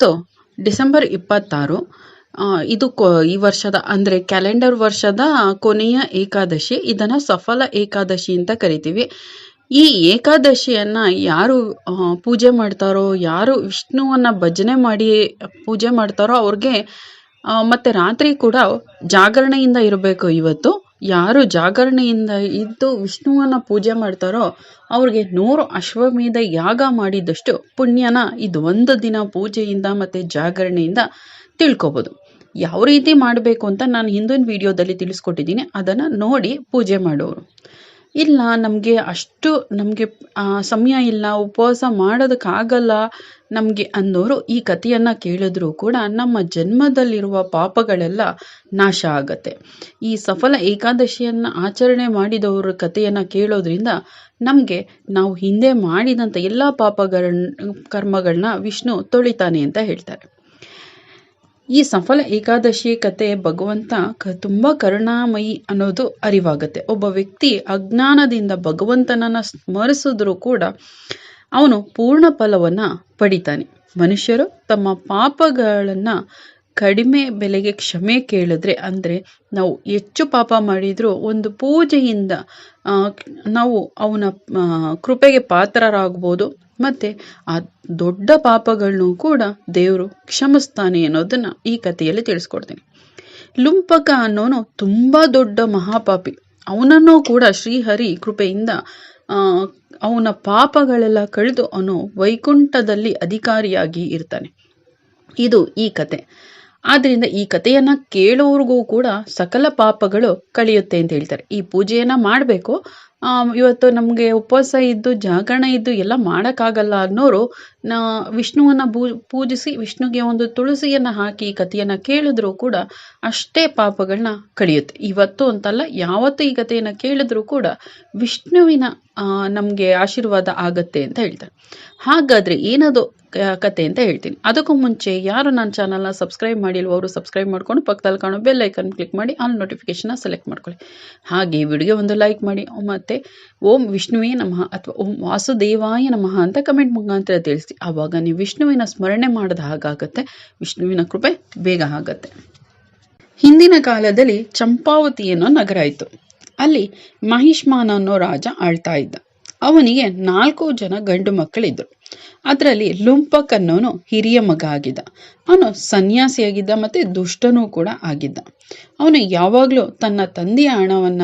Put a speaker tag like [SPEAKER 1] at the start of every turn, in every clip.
[SPEAKER 1] ಇವತ್ತು ಡಿಸೆಂಬರ್ ಇಪ್ಪತ್ತಾರು ಇದು ಈ ವರ್ಷದ, ಅಂದರೆ ಕ್ಯಾಲೆಂಡರ್ ವರ್ಷದ ಕೊನೆಯ ಏಕಾದಶಿ, ಇದನ್ನು ಸಫಲ ಏಕಾದಶಿ ಅಂತ ಕರಿತೀವಿ. ಈ ಏಕಾದಶಿಯನ್ನು ಯಾರು ಪೂಜೆ ಮಾಡ್ತಾರೋ, ಯಾರು ವಿಷ್ಣುವನ್ನು ಭಜನೆ ಮಾಡಿ ಪೂಜೆ ಮಾಡ್ತಾರೋ ಅವ್ರಿಗೆ ಮತ್ತೆ ರಾತ್ರಿ ಕೂಡ ಜಾಗರಣೆಯಿಂದ ಇರಬೇಕು ಇವತ್ತು. ಯಾರು ಜಾಗರಣೆಯಿಂದ ಇದ್ದು ವಿಷ್ಣುವನ್ನ ಪೂಜೆ ಮಾಡ್ತಾರೋ ಅವ್ರಿಗೆ ನೂರು ಅಶ್ವಮೇಧ ಯಾಗ ಮಾಡಿದಷ್ಟು ಪುಣ್ಯನ ಇದು ಒಂದು ದಿನ ಪೂಜೆಯಿಂದ ಮತ್ತೆ ಜಾಗರಣೆಯಿಂದ ತಿಳ್ಕೊಬೋದು. ಯಾವ ರೀತಿ ಮಾಡಬೇಕು ಅಂತ ನಾನು ಹಿಂದಿನ ವಿಡಿಯೋದಲ್ಲಿ ತಿಳಿಸ್ಕೊಟ್ಟಿದ್ದೀನಿ. ಅದನ್ನು ನೋಡಿ ಪೂಜೆ ಮಾಡೋರು. ಇಲ್ಲ, ನಮಗೆ ಅಷ್ಟು ನಮಗೆ ಸಮಯ ಇಲ್ಲ, ಉಪವಾಸ ಮಾಡೋದಕ್ಕಾಗಲ್ಲ ನಮಗೆ ಅನ್ನೋರು ಈ ಕಥೆಯನ್ನು ಕೇಳಿದ್ರೂ ಕೂಡ ನಮ್ಮ ಜನ್ಮದಲ್ಲಿರುವ ಪಾಪಗಳೆಲ್ಲ ನಾಶ ಆಗತ್ತೆ. ಈ ಸಫಲ ಏಕಾದಶಿಯನ್ನು ಆಚರಣೆ ಮಾಡಿದವರ ಕಥೆಯನ್ನು ಕೇಳೋದ್ರಿಂದ ನಮಗೆ ನಾವು ಹಿಂದೆ ಮಾಡಿದಂಥ ಎಲ್ಲ ಪಾಪಗಳನ್ನ ಕರ್ಮಗಳನ್ನ ವಿಷ್ಣು ತೊಳಿತಾನೆ ಅಂತ ಹೇಳ್ತಾರೆ. ಈ ಸಫಲ ಏಕಾದಶಿ ಕತೆ ಭಗವಂತ ತುಂಬ ಕರುಣಾಮಯಿ ಅನ್ನೋದು ಅರಿವಾಗುತ್ತೆ. ಒಬ್ಬ ವ್ಯಕ್ತಿ ಅಜ್ಞಾನದಿಂದ ಭಗವಂತನನ್ನ ಸ್ಮರಿಸಿದ್ರೂ ಕೂಡ ಅವನು ಪೂರ್ಣ ಫಲವನ್ನು ಪಡಿತಾನೆ. ಮನುಷ್ಯರು ತಮ್ಮ ಪಾಪಗಳನ್ನು ಕಡಿಮೆ ಬೆಲೆಗೆ ಕ್ಷಮೆ ಕೇಳಿದ್ರೆ ಅಂದರೆ ನಾವು ಹೆಚ್ಚು ಪಾಪ ಮಾಡಿದರೂ ಒಂದು ಪೂಜೆಯಿಂದ ನಾವು ಅವನ ಕೃಪೆಗೆ ಪಾತ್ರರಾಗ್ಬೋದು. ಮತ್ತು ಆ ದೊಡ್ಡ ಪಾಪಗಳನ್ನೂ ಕೂಡ ದೇವರು ಕ್ಷಮಿಸ್ತಾನೆ ಅನ್ನೋದನ್ನು ಈ ಕಥೆಯಲ್ಲಿ ತಿಳಿಸ್ಕೊಡ್ತೀನಿ. ಲುಂಪಕ ಅನ್ನೋನು ತುಂಬ ದೊಡ್ಡ ಮಹಾಪಾಪಿ. ಅವನನ್ನು ಕೂಡ ಶ್ರೀಹರಿ ಕೃಪೆಯಿಂದ ಅವನ ಪಾಪಗಳೆಲ್ಲ ಕಳೆದು ಅವನು ವೈಕುಂಠದಲ್ಲಿ ಅಧಿಕಾರಿಯಾಗಿ ಇರ್ತಾನೆ. ಇದು ಈ ಕತೆ. ಆದ್ರಿಂದ ಈ ಕಥೆಯನ್ನು ಕೇಳೋರ್ಗೂ ಕೂಡ ಸಕಲ ಪಾಪಗಳು ಕಳೆಯುತ್ತೆ ಅಂತ ಹೇಳ್ತಾರೆ. ಈ ಪೂಜೆಯನ್ನು ಮಾಡಬೇಕು. ಇವತ್ತು ನಮಗೆ ಉಪವಾಸ ಇದ್ದು, ಜಾಗರಣೆ ಇದ್ದು ಎಲ್ಲ ಮಾಡೋಕ್ಕಾಗಲ್ಲ ಅನ್ನೋರು, ನಾ, ವಿಷ್ಣುವನ್ನ ಪೂಜಿಸಿ ವಿಷ್ಣುಗೆ ಒಂದು ತುಳಸಿಯನ್ನ ಹಾಕಿ ಈ ಕಥೆಯನ್ನ ಕೇಳಿದ್ರೂ ಕೂಡ ಅಷ್ಟೇ ಪಾಪಗಳನ್ನ ಕಳೆಯುತ್ತೆ. ಇವತ್ತು ಅಂತಲ್ಲ ಯಾವತ್ತು ಈ ಕಥೆಯನ್ನ ಕೇಳಿದ್ರೂ ಕೂಡ ವಿಷ್ಣುವಿನ ನಮಗೆ ಆಶೀರ್ವಾದ ಆಗತ್ತೆ ಅಂತ ಹೇಳ್ತಾರೆ. ಹಾಗಾದ್ರೆ ಏನದು ಕತೆ ಅಂತ ಹೇಳ್ತೀನಿ. ಅದಕ್ಕೂ ಮುಂಚೆ ಯಾರು ನನ್ನ ಚಾನಲ್ನ ಸಬ್ಸ್ಕ್ರೈಬ್ ಮಾಡಿಲ್ವೋ ಅವರು ಸಬ್ಸ್ಕ್ರೈಬ್ ಮಾಡ್ಕೊಂಡು ಪಕ್ಕದಲ್ಲಿ ಕಾಣೋ ಬೆಲ್ ಐಕನ್ ಕ್ಲಿಕ್ ಮಾಡಿ ಆಲ್ ನೋಟಿಫಿಕೇಶನ್ ಸೆಲೆಕ್ಟ್ ಮಾಡ್ಕೊಳ್ಳಿ. ಹಾಗೆ ವಿಡಿಯೋ ಒಂದು ಲೈಕ್ ಮಾಡಿ, ಮತ್ತು ಓಂ ವಿಷ್ಣುವೇ ನಮಃ ಅಥವಾ ಓಂ ವಾಸುದೇವಾಯ ನಮಃ ಅಂತ ಕಮೆಂಟ್ ಮುಖಾಂತರ ತಿಳಿಸಿ. ಆವಾಗ ನೀವು ವಿಷ್ಣುವಿನ ಸ್ಮರಣೆ ಮಾಡಿದ ಹಾಗಾಗತ್ತೆ, ವಿಷ್ಣುವಿನ ಕೃಪೆ ಬೇಗ ಆಗತ್ತೆ. ಹಿಂದಿನ ಕಾಲದಲ್ಲಿ ಚಂಪಾವತಿ ಅನ್ನೋ ನಗರ ಇತ್ತು. ಅಲ್ಲಿ ಮಹಿಷ್ಮಾನ್ ಅನ್ನೋ ರಾಜ ಆಳ್ತಾ ಇದ್ದ. ಅವನಿಗೆ ನಾಲ್ಕು ಜನ ಗಂಡು ಮಕ್ಕಳಿದ್ರು. ಅದರಲ್ಲಿ ಲುಂಪಕ್ ಅನ್ನೋನು ಹಿರಿಯ ಮಗ ಆಗಿದ್ದ. ಅವನು ಸನ್ಯಾಸಿಯಾಗಿದ್ದ ಮತ್ತೆ ದುಷ್ಟನೂ ಕೂಡ ಆಗಿದ್ದ. ಅವನು ಯಾವಾಗಲೂ ತನ್ನ ತಂದೆಯ ಹಣವನ್ನ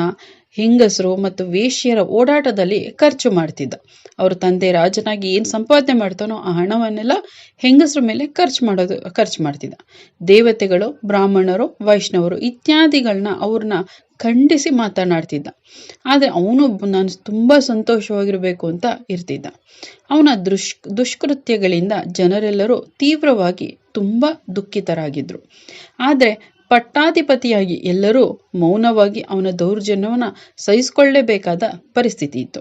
[SPEAKER 1] ಹೆಂಗಸರು ಮತ್ತು ವೇಶ್ಯರ ಓಡಾಟದಲ್ಲಿ ಖರ್ಚು ಮಾಡ್ತಿದ್ದ. ಅವ್ರ ತಂದೆ ರಾಜನಾಗಿ ಏನು ಸಂಪಾದನೆ ಮಾಡ್ತಾನೋ ಆ ಹಣವನ್ನೆಲ್ಲ ಹೆಂಗಸರ ಮೇಲೆ ಖರ್ಚು ಮಾಡೋದು, ಖರ್ಚು ಮಾಡ್ತಿದ್ದ. ದೇವತೆಗಳು, ಬ್ರಾಹ್ಮಣರು, ವೈಷ್ಣವರು ಇತ್ಯಾದಿಗಳನ್ನ ಅವ್ರನ್ನ ಖಂಡಿಸಿ ಮಾತನಾಡ್ತಿದ್ದ. ಆದರೆ ಅವನು ನಾನು ತುಂಬ ಸಂತೋಷವಾಗಿರಬೇಕು ಅಂತ ಇರ್ತಿದ್ದ. ಅವನ ದುಷ್, ದುಷ್ಕೃತ್ಯಗಳಿಂದ ಜನರೆಲ್ಲರೂ ತೀವ್ರವಾಗಿ ತುಂಬ ದುಃಖಿತರಾಗಿದ್ರು. ಆದರೆ ಪಟ್ಟಾಧಿಪತಿಯಾಗಿ ಎಲ್ಲರೂ ಮೌನವಾಗಿ ಅವನ ದೌರ್ಜನ್ಯವನ್ನು ಸಹಿಸಿಕೊಳ್ಳಲೇಬೇಕಾದ ಪರಿಸ್ಥಿತಿ ಇತ್ತು.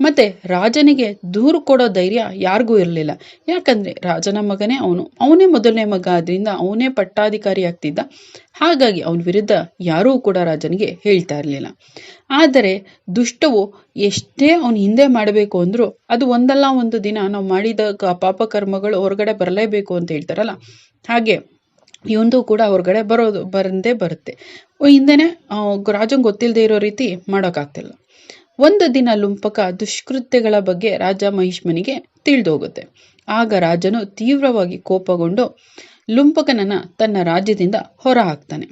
[SPEAKER 1] ಮತ್ತೆ ರಾಜನಿಗೆ ದೂರು ಕೊಡೋ ಧೈರ್ಯ ಯಾರಿಗೂ ಇರಲಿಲ್ಲ. ಯಾಕಂದ್ರೆ ರಾಜನ ಮಗನೇ ಅವನು. ಅವನೇ ಮೊದಲನೇ ಮಗ, ಆದ್ರಿಂದ ಅವನೇ ಪಟ್ಟಾಧಿಕಾರಿ ಆಗ್ತಿದ್ದ. ಹಾಗಾಗಿ ಅವನ ವಿರುದ್ಧ ಯಾರೂ ಕೂಡ ರಾಜನಿಗೆ ಹೇಳ್ತಾ ಇರಲಿಲ್ಲ. ಆದರೆ ದುಷ್ಟವು ಎಷ್ಟೇ ಅವನು ಹಿಂದೆ ಮಾಡಬೇಕು ಅಂದರೂ ಅದು ಒಂದಲ್ಲ ಒಂದು ದಿನ ನಾವು ಮಾಡಿದ ಪಾಪಕರ್ಮಗಳು ಹೊರಗಡೆ ಬರಲೇಬೇಕು ಅಂತ ಹೇಳ್ತಾರಲ್ಲ. ಹಾಗೆ ಇವಂದು ಕೂಡ ಹೊರಗಡೆ ಬರೋದು, ಬಂದೇ ಬರುತ್ತೆ. ಹಿಂದೆನೆ ರಾಜಂಗೆ ಗೊತ್ತಿಲ್ಲದೆ ಇರೋ ರೀತಿ ಮಾಡೋಕ್ಕಾಗ್ತಿಲ್ಲ ಒಂದು ದಿನ ಲುಂಪಕ ದುಷ್ಕೃತ್ಯಗಳ ಬಗ್ಗೆ ರಾಜ ಮಹಿಷ್ಮನಿಗೆ ತಿಳಿದೋಗುತ್ತೆ. ಆಗ ರಾಜನು ತೀವ್ರವಾಗಿ ಕೋಪಗೊಂಡು ಲುಂಪಕನನ್ನ ತನ್ನ ರಾಜ್ಯದಿಂದ ಹೊರ ಹಾಕ್ತಾನೆ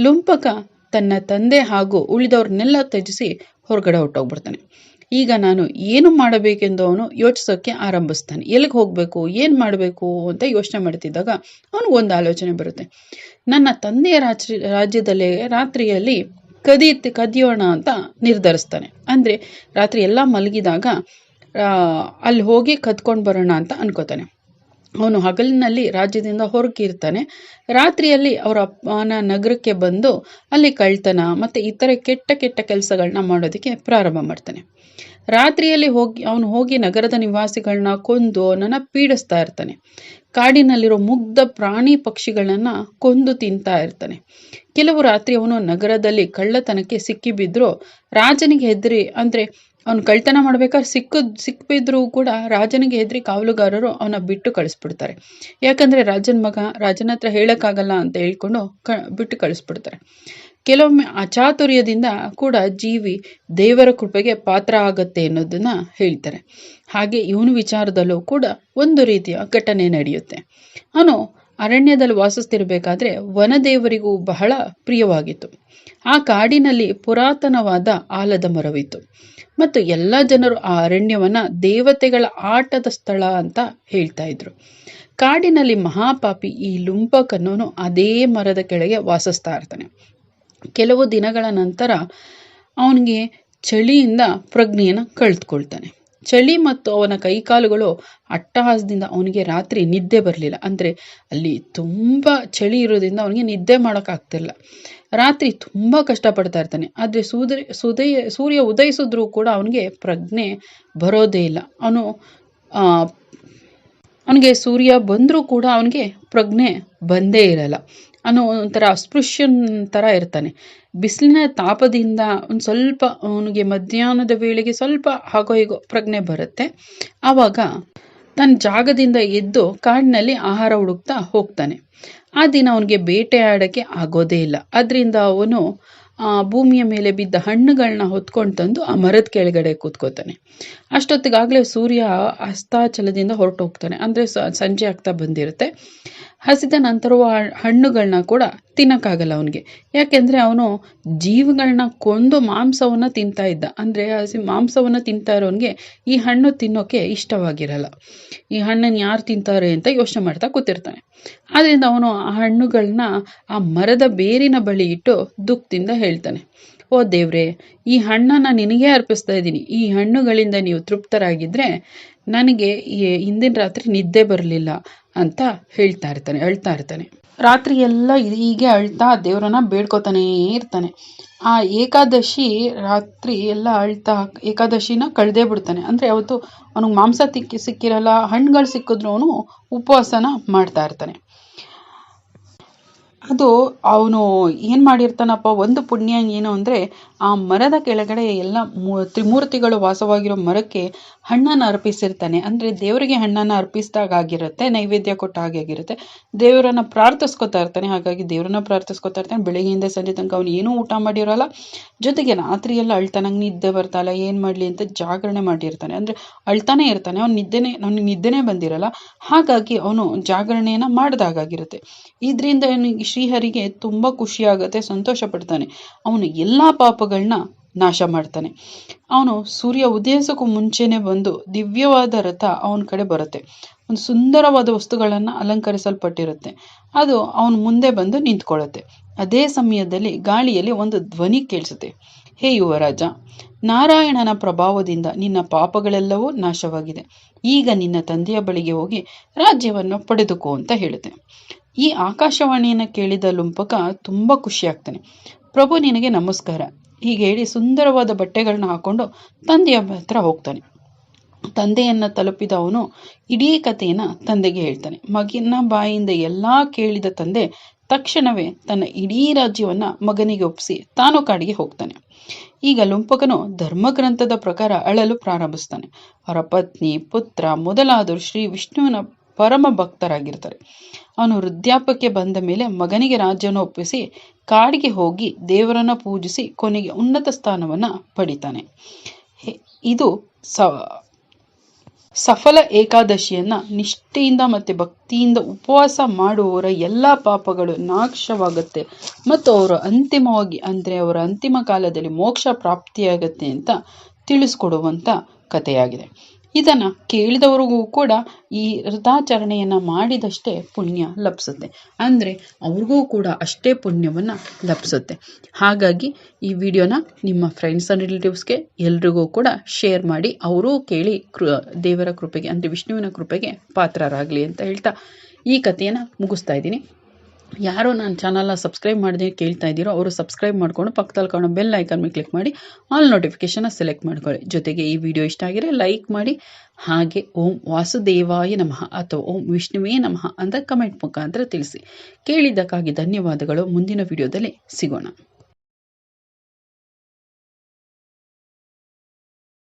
[SPEAKER 1] ಲುಂಪಕ ತನ್ನ ತಂದೆ ಹಾಗೂ ಉಳಿದವ್ರನ್ನೆಲ್ಲ ತ್ಯಜಿಸಿ ಹೊರಗಡೆ ಹೊರಟೋಗ್ಬಿಡ್ತಾನೆ. ಈಗ ನಾನು ಏನು ಮಾಡಬೇಕೆಂದು ಅವನು ಯೋಚಿಸೋಕ್ಕೆ ಆರಂಭಿಸ್ತಾನೆ. ಎಲ್ಲಿಗೆ ಹೋಗಬೇಕು, ಏನು ಮಾಡಬೇಕು ಅಂತ ಯೋಚನೆ ಮಾಡ್ತಿದ್ದಾಗ ಅವನಿಗೆ ಒಂದು ಆಲೋಚನೆ ಬರುತ್ತೆ. ನನ್ನ ತಂದೆಯ ರಾಜ್ಯ ರಾಜ್ಯದಲ್ಲಿ ರಾತ್ರಿಯಲ್ಲಿ ಕದಿ, ಕದಿಯೋಣ ಅಂತ ನಿರ್ಧರಿಸ್ತಾನೆ. ಅಂದರೆ ರಾತ್ರಿ ಎಲ್ಲ ಮಲಗಿದಾಗ ಅಲ್ಲಿ ಹೋಗಿ ಕದ್ಕೊಂಡು ಬರೋಣ ಅಂತ ಅನ್ಕೋತಾನೆ. ಅವನು ಹಗಲಿನಲ್ಲಿ ರಾಜ್ಯದಿಂದ ಹೊರಗಿರ್ತಾನೆ ರಾತ್ರಿಯಲ್ಲಿ ಅವರ ಅಪ್ಪನ ನಗರಕ್ಕೆ ಬಂದು ಅಲ್ಲಿ ಕಳ್ತನ ಮತ್ತು ಇತರೆ ಕೆಟ್ಟ ಕೆಟ್ಟ ಕೆಲಸಗಳನ್ನ ಮಾಡೋದಕ್ಕೆ ಪ್ರಾರಂಭ ಮಾಡ್ತಾನೆ. ರಾತ್ರಿಯಲ್ಲಿ ಹೋಗಿ ಅವನು ಹೋಗಿ ನಗರದ ನಿವಾಸಿಗಳನ್ನ ಕೊಂದು ಅವನನ್ನ ಪೀಡಿಸ್ತಾ ಇರ್ತಾನೆ. ಕಾಡಿನಲ್ಲಿರೋ ಮುಗ್ಧ ಪ್ರಾಣಿ ಪಕ್ಷಿಗಳನ್ನು ಕೊಂದು ತಿಂತಾ ಇರ್ತಾನೆ. ಕೆಲವು ರಾತ್ರಿ ಅವನು ನಗರದಲ್ಲಿ ಕಳ್ಳತನಕ್ಕೆ ಸಿಕ್ಕಿಬಿದ್ದರೂ ರಾಜನಿಗೆ ಹೆದರಿ ಅಂದ್ರೆ ಅವನು ಕಳ್ತನ ಮಾಡ್ಬೇಕಾದ್ರೆ ಸಿಕ್ಕ ಸಿಕ್ಕಿದ್ರೂ ಕೂಡ ರಾಜನಿಗೆ ಹೆದರಿ ಕಾವಲುಗಾರರು ಅವನ ಬಿಟ್ಟು ಕಳಿಸ್ಬಿಡ್ತಾರೆ. ಯಾಕಂದ್ರೆ ರಾಜನ ಮಗ ರಾಜನ ಹತ್ರ ಹೇಳಕ್ಕಾಗಲ್ಲ ಅಂತ ಹೇಳ್ಕೊಂಡು ಕ, ಬಿಟ್ಟು ಕಳಿಸ್ಬಿಡ್ತಾರೆ. ಕೆಲವೊಮ್ಮೆ ಅಚಾತುರ್ಯದಿಂದ ಕೂಡ ಜೀವಿ ದೇವರ ಕೃಪೆಗೆ ಪಾತ್ರ ಆಗತ್ತೆ ಅನ್ನೋದನ್ನ ಹೇಳ್ತಾರೆ. ಹಾಗೆ ಇವನ ವಿಚಾರದಲ್ಲೂ ಕೂಡ ಒಂದು ರೀತಿಯ ಘಟನೆ ನಡೆಯುತ್ತೆ. ಅವನು ಅರಣ್ಯದಲ್ಲಿ ವಾಸಿಸ್ತಿರ್ಬೇಕಾದ್ರೆ ವನದೇವರಿಗೂ ಬಹಳ ಪ್ರಿಯವಾಗಿತ್ತು. ಆ ಕಾಡಿನಲ್ಲಿ ಪುರಾತನವಾದ ಆಲದ ಮರವಿತ್ತು. ಮತ್ತು ಎಲ್ಲ ಜನರು ಆ ಅರಣ್ಯವನ್ನ ದೇವತೆಗಳ ಆಟದ ಸ್ಥಳ ಅಂತ ಹೇಳ್ತಾ ಇದ್ರು. ಕಾಡಿನಲ್ಲಿ ಮಹಾಪಾಪಿ ಈ ಲುಂಪಕನ್ನೋನು ಅದೇ ಮರದ ಕೆಳಗೆ ವಾಸಿಸ್ತಾ ಇರ್ತಾನೆ. ಕೆಲವು ದಿನಗಳ ನಂತರ ಅವನಿಗೆ ಚಳಿಯಿಂದ ಪ್ರಜ್ಞೆಯನ್ನು ಕಳೆದುಕೊಳ್ತಾನೆ. ಚಳಿ ಮತ್ತು ಅವನ ಕೈಕಾಲುಗಳು ಅಟ್ಟಹಾಸದಿಂದ ಅವನಿಗೆ ರಾತ್ರಿ ನಿದ್ದೆ ಬರಲಿಲ್ಲ. ಅಂದರೆ ಅಲ್ಲಿ ತುಂಬ ಚಳಿ ಇರೋದ್ರಿಂದ ಅವನಿಗೆ ನಿದ್ದೆ ಮಾಡೋಕ್ಕಾಗ್ತಿಲ್ಲ ರಾತ್ರಿ ತುಂಬ ಕಷ್ಟಪಡ್ತಾ ಇರ್ತಾನೆ. ಆದರೆ ಸುದಯ, ಸೂರ್ಯ ಉದಯಿಸಿದ್ರೂ ಕೂಡ ಅವನಿಗೆ ಪ್ರಜ್ಞೆ ಬರೋದೇ ಇಲ್ಲ. ಅವನು ಅವನಿಗೆ ಸೂರ್ಯ ಬಂದರೂ ಕೂಡ ಅವನಿಗೆ ಪ್ರಜ್ಞೆ ಬಂದೇ ಇರಲ್ಲ. ಅನ್ನೋ ಒಂಥರ ಅಸ್ಪೃಶ್ಯನ್ ಥರ ಇರ್ತಾನೆ. ಬಿಸಿಲಿನ ತಾಪದಿಂದ ಒಂದು ಸ್ವಲ್ಪ ಅವನಿಗೆ ಮಧ್ಯಾಹ್ನದ ವೇಳೆಗೆ ಸ್ವಲ್ಪ ಹಾಗೋ ಹೀಗೋ ಪ್ರಜ್ಞೆ ಬರುತ್ತೆ. ಆವಾಗ ತನ್ನ ಜಾಗದಿಂದ ಎದ್ದು ಕಾಡಿನಲ್ಲಿ ಆಹಾರ ಹುಡುಕ್ತಾ ಹೋಗ್ತಾನೆ. ಆ ದಿನ ಅವನಿಗೆ ಬೇಟೆ ಆಡೋಕ್ಕೆ ಆಗೋದೇ ಇಲ್ಲ. ಅದರಿಂದ ಅವನು ಭೂಮಿಯ ಮೇಲೆ ಬಿದ್ದ ಹಣ್ಣುಗಳನ್ನ ಹೊತ್ಕೊಂಡು ತಂದು ಆ ಮರದ ಕೆಳಗಡೆ ಕೂತ್ಕೋತಾನೆ. ಅಷ್ಟೊತ್ತಿಗಾಗಲೇ ಸೂರ್ಯ ಅಸ್ತಾಚಲದಿಂದ ಹೊರಟೋಗ್ತಾನೆ. ಅಂದರೆ ಸಂಜೆ ಆಗ್ತಾ ಬಂದಿರುತ್ತೆ. ಹಸಿದ ನಂತರವೂ ಹಣ್ಣುಗಳನ್ನ ಕೂಡ ತಿನ್ನೋಕ್ಕಾಗಲ್ಲ ಅವನಿಗೆ. ಯಾಕೆಂದರೆ ಅವನು ಜೀವಗಳನ್ನ ಕೊಂದು ಮಾಂಸವನ್ನು ತಿಂತಾ ಇದ್ದ. ಅಂದರೆ ಹಸಿ ಮಾಂಸವನ್ನು ತಿಂತಾ ಇರೋನಿಗೆ ಈ ಹಣ್ಣು ತಿನ್ನೋಕೆ ಇಷ್ಟವಾಗಿರಲ್ಲ. ಈ ಹಣ್ಣನ್ನು ಯಾರು ತಿಂತಾರೆ ಅಂತ ಯೋಚನೆ ಮಾಡ್ತಾ ಕೂತಿರ್ತಾನೆ. ಆದ್ದರಿಂದ ಅವನು ಆ ಹಣ್ಣುಗಳನ್ನ ಆ ಮರದ ಬೇರಿನ ಬಳಿ ಇಟ್ಟು ದುಃಖದಿಂದ ಹೇಳ್ತಾನೆ. ಓ ದೇವ್ರೆ, ಈ ಹಣ್ಣನ್ನು ನಿನಗೆ ಅರ್ಪಿಸ್ತಾ ಇದ್ದೀನಿ. ಈ ಹಣ್ಣುಗಳಿಂದ ನೀವು ತೃಪ್ತರಾಗಿದ್ದರೆ ನನಗೆ ಹಿಂದಿನ ರಾತ್ರಿ ನಿದ್ದೆ ಬರಲಿಲ್ಲ ಅಂತ ಹೇಳ್ತಾ ಇರ್ತಾನೆ, ಅಳ್ತಾ ಇರ್ತಾನೆ. ರಾತ್ರಿ ಎಲ್ಲ ಹೀಗೆ ಅಳ್ತಾ ದೇವರನ್ನ ಬೇಡ್ಕೋತಾನೇ ಇರ್ತಾನೆ. ಆ ಏಕಾದಶಿ ರಾತ್ರಿ ಎಲ್ಲ ಅಳ್ತಾ ಏಕಾದಶಿನ ಕಳೆದೇ ಬಿಡ್ತಾನೆ. ಅಂದರೆ ಅವತ್ತು ಅವನಿಗೆ ಮಾಂಸ ತಿಕ್ಕಿ ಸಿಕ್ಕಿರಲ್ಲ, ಹಣ್ಣುಗಳು ಸಿಕ್ಕಿದ್ರು ಅವನು ಉಪವಾಸನ ಮಾಡ್ತಾ ಇರ್ತಾನೆ. ಅದು ಅವನು ಏನು ಮಾಡಿರ್ತಾನಪ್ಪ, ಒಂದು ಪುಣ್ಯ ಏನು ಅಂದ್ರೆ ಆ ಮರದ ಕೆಳಗಡೆ ಎಲ್ಲ ತ್ರಿಮೂರ್ತಿಗಳು ವಾಸವಾಗಿರೋ ಮರಕ್ಕೆ ಹಣ್ಣನ್ನ ಅರ್ಪಿಸಿರ್ತಾನೆ. ಅಂದ್ರೆ ದೇವರಿಗೆ ಹಣ್ಣನ್ನ ಅರ್ಪಿಸಿದಾಗ ಆಗಿರುತ್ತೆ, ನೈವೇದ್ಯ ಕೊಟ್ಟ ಹಾಗೆ ಆಗಿರುತ್ತೆ. ದೇವರನ್ನ ಪ್ರಾರ್ಥಿಸ್ಕೊತಾ ಇರ್ತಾನೆ, ಹಾಗಾಗಿ ದೇವರನ್ನ ಪ್ರಾರ್ಥಿಸ್ಕೊತಾ ಇರ್ತಾನೆ. ಬೆಳಗ್ಗೆಯಿಂದ ಸಂಜೆ ತನಕ ಅವನು ಏನೂ ಊಟ ಮಾಡಿರೋಲ್ಲ. ಜೊತೆಗೆ ರಾತ್ರಿ ಎಲ್ಲ ಅಳ್ತಾನಂಗೆ ನಿದ್ದೆ ಬರ್ತಾಯಿಲ್ಲ ಏನು ಮಾಡ್ಲಿ ಅಂತ ಜಾಗರಣೆ ಮಾಡಿರ್ತಾನೆ. ಅಂದ್ರೆ ಅಳ್ತಾನೆ ಇರ್ತಾನೆ, ಅವ್ನು ನಿದ್ದೆನೇ, ಅವ್ನಿಗೆ ನಿದ್ದೆನೇ ಬಂದಿರಲ್ಲ. ಹಾಗಾಗಿ ಅವನು ಜಾಗರಣೆಯನ್ನು ಮಾಡಿದಾಗಿರುತ್ತೆ ಇದರಿಂದ ಶ್ರೀಹರಿಗೆ ತುಂಬ ಖುಷಿಯಾಗತ್ತೆ ಸಂತೋಷ ಪಡ್ತಾನೆ ಅವನು ಎಲ್ಲ ಪಾಪಗಳನ್ನ ನಾಶ ಮಾಡ್ತಾನೆ. ಅವನು ಸೂರ್ಯ ಉದಯಿಸೋಕ್ಕೂ ಮುಂಚೆನೆ ಬಂದು ದಿವ್ಯವಾದ ರಥ ಅವನ ಕಡೆ ಬರುತ್ತೆ. ಒಂದು ಸುಂದರವಾದ ವಸ್ತುಗಳನ್ನು ಅಲಂಕರಿಸಲ್ಪಟ್ಟಿರುತ್ತೆ. ಅದು ಅವನ ಮುಂದೆ ಬಂದು ನಿಂತ್ಕೊಳ್ಳುತ್ತೆ. ಅದೇ ಸಮಯದಲ್ಲಿ ಗಾಳಿಯಲ್ಲಿ ಒಂದು ಧ್ವನಿ ಕೇಳಿಸುತ್ತೆ. ಹೇ ಯುವರಾಜ, ನಾರಾಯಣನ ಪ್ರಭಾವದಿಂದ ನಿನ್ನ ಪಾಪಗಳೆಲ್ಲವೂ ನಾಶವಾಗಿದೆ. ಈಗ ನಿನ್ನ ತಂದೆಯ ಬಳಿಗೆ ಹೋಗಿ ರಾಜ್ಯವನ್ನು ಪಡೆದುಕೋ ಅಂತ ಹೇಳುತ್ತೆ. ಈ ಆಕಾಶವಾಣಿಯನ್ನು ಕೇಳಿದ ಲುಂಪಕ ತುಂಬ ಖುಷಿಯಾಗ್ತಾನೆ. ಪ್ರಭು, ನಿನಗೆ ನಮಸ್ಕಾರ. ಹೀಗೆ ಹೇಳಿ ಸುಂದರವಾದ ಬಟ್ಟೆಗಳನ್ನ ಹಾಕೊಂಡು ತಂದೆಯ ಹತ್ರ ಹೋಗ್ತಾನೆ. ತಂದೆಯನ್ನ ತಲುಪಿದ ಅವನು ಇಡೀ ಕಥೆಯನ್ನ ತಂದೆಗೆ ಹೇಳ್ತಾನೆ. ಮಗಿನ ಬಾಯಿಂದ ಎಲ್ಲಾ ಕೇಳಿದ ತಂದೆ ತಕ್ಷಣವೇ ತನ್ನ ಇಡೀ ರಾಜ್ಯವನ್ನ ಮಗನಿಗೆ ಒಪ್ಪಿಸಿ ತಾನು ಕಾಡಿಗೆ ಹೋಗ್ತಾನೆ. ಈಗ ಲುಂಪಕನು ಧರ್ಮಗ್ರಂಥದ ಪ್ರಕಾರ ಅಳಲು ಪ್ರಾರಂಭಿಸ್ತಾನೆ. ಅವರ ಪತ್ನಿ ಪುತ್ರ ಮೊದಲಾದರು ಶ್ರೀ ವಿಷ್ಣುವಿನ ಪರಮ ಭಕ್ತರಾಗಿರ್ತಾರೆ. ಅವನು ವೃದ್ಧಾಪಕ್ಕೆ ಬಂದ ಮೇಲೆ ಮಗನಿಗೆ ರಾಜ್ಯವನ್ನು ಒಪ್ಪಿಸಿ, ಕಾಡಿಗೆ ಹೋಗಿ ದೇವರನ್ನ ಪೂಜಿಸಿ ಕೊನೆಗೆ ಉನ್ನತ ಸ್ಥಾನವನ್ನ ಪಡಿತಾನೆ. ಇದು ಸ, ಸಫಲ ಏಕಾದಶಿಯನ್ನ ನಿಷ್ಠೆಯಿಂದ ಮತ್ತೆ ಭಕ್ತಿಯಿಂದ ಉಪವಾಸ ಮಾಡುವವರ ಎಲ್ಲ ಪಾಪಗಳು ನಾಶವಾಗುತ್ತೆ. ಮತ್ತು ಅವರು ಅಂತಿಮವಾಗಿ, ಅಂದರೆ ಅವರ ಅಂತಿಮ ಕಾಲದಲ್ಲಿ ಮೋಕ್ಷ ಪ್ರಾಪ್ತಿಯಾಗತ್ತೆ ಅಂತ ತಿಳಿಸ್ಕೊಡುವಂಥ ಕಥೆಯಾಗಿದೆ. ಇದನ್ನು ಕೇಳಿದವರಿಗೂ ಕೂಡ ಈ ವ್ರತಾಚರಣೆಯನ್ನು ಮಾಡಿದಷ್ಟೇ ಪುಣ್ಯ ಲಭಿಸುತ್ತೆ. ಅಂದರೆ ಅವ್ರಿಗೂ ಕೂಡ ಅಷ್ಟೇ ಪುಣ್ಯವನ್ನು ಲಭಿಸುತ್ತೆ. ಹಾಗಾಗಿ ಈ ವಿಡಿಯೋನ ನಿಮ್ಮ ಫ್ರೆಂಡ್ಸ್ ಆ್ಯಂಡ್ ರಿಲೇಟಿವ್ಸ್ಗೆ ಎಲ್ರಿಗೂ ಕೂಡ ಶೇರ್ ಮಾಡಿ, ಅವರೂ ಕೇಳಿ ದೇವರ ಕೃಪೆಗೆ, ಅಂದರೆ ವಿಷ್ಣುವಿನ ಕೃಪೆಗೆ ಪಾತ್ರರಾಗಲಿ ಅಂತ ಹೇಳ್ತಾ ಈ ಕಥೆಯನ್ನು ಮುಗಿಸ್ತಾ ಇದ್ದೀನಿ. ಯಾರೋ ನನ್ನ ಚಾನಲ್ನ ಸಬ್ಸ್ಕ್ರೈಬ್ ಮಾಡಿದೆ ಕೇಳ್ತಾ ಇದ್ದೀರೋ, ಅವರು ಸಬ್ಸ್ಕ್ರೈಬ್ ಮಾಡಿಕೊಂಡು ಪಕ್ಕದಲ್ಲಿ ಕಾಣೋ ಬೆಲ್ ಐಕನ್ ಮೇಲೆ ಕ್ಲಿಕ್ ಮಾಡಿ ಆಲ್ ನೋಟಿಫಿಕೇಶನ್ನ ಸೆಲೆಕ್ಟ್ ಮಾಡ್ಕೊಳ್ಳಿ. ಜೊತೆಗೆ ಈ ವಿಡಿಯೋ ಇಷ್ಟ ಆಗಿದ್ರೆ ಲೈಕ್ ಮಾಡಿ, ಹಾಗೆ ಓಂ ವಾಸುದೇವಾಯ ನಮಃ ಅಥವಾ ಓಂ ವಿಷ್ಣುವೇ ನಮಃ ಅಂತ ಕಮೆಂಟ್ ಮುಖಾಂತರ ತಿಳಿಸಿ. ಕೇಳಿದ್ದಕ್ಕಾಗಿ ಧನ್ಯವಾದಗಳು. ಮುಂದಿನ ವಿಡಿಯೋದಲ್ಲಿ ಸಿಗೋಣ.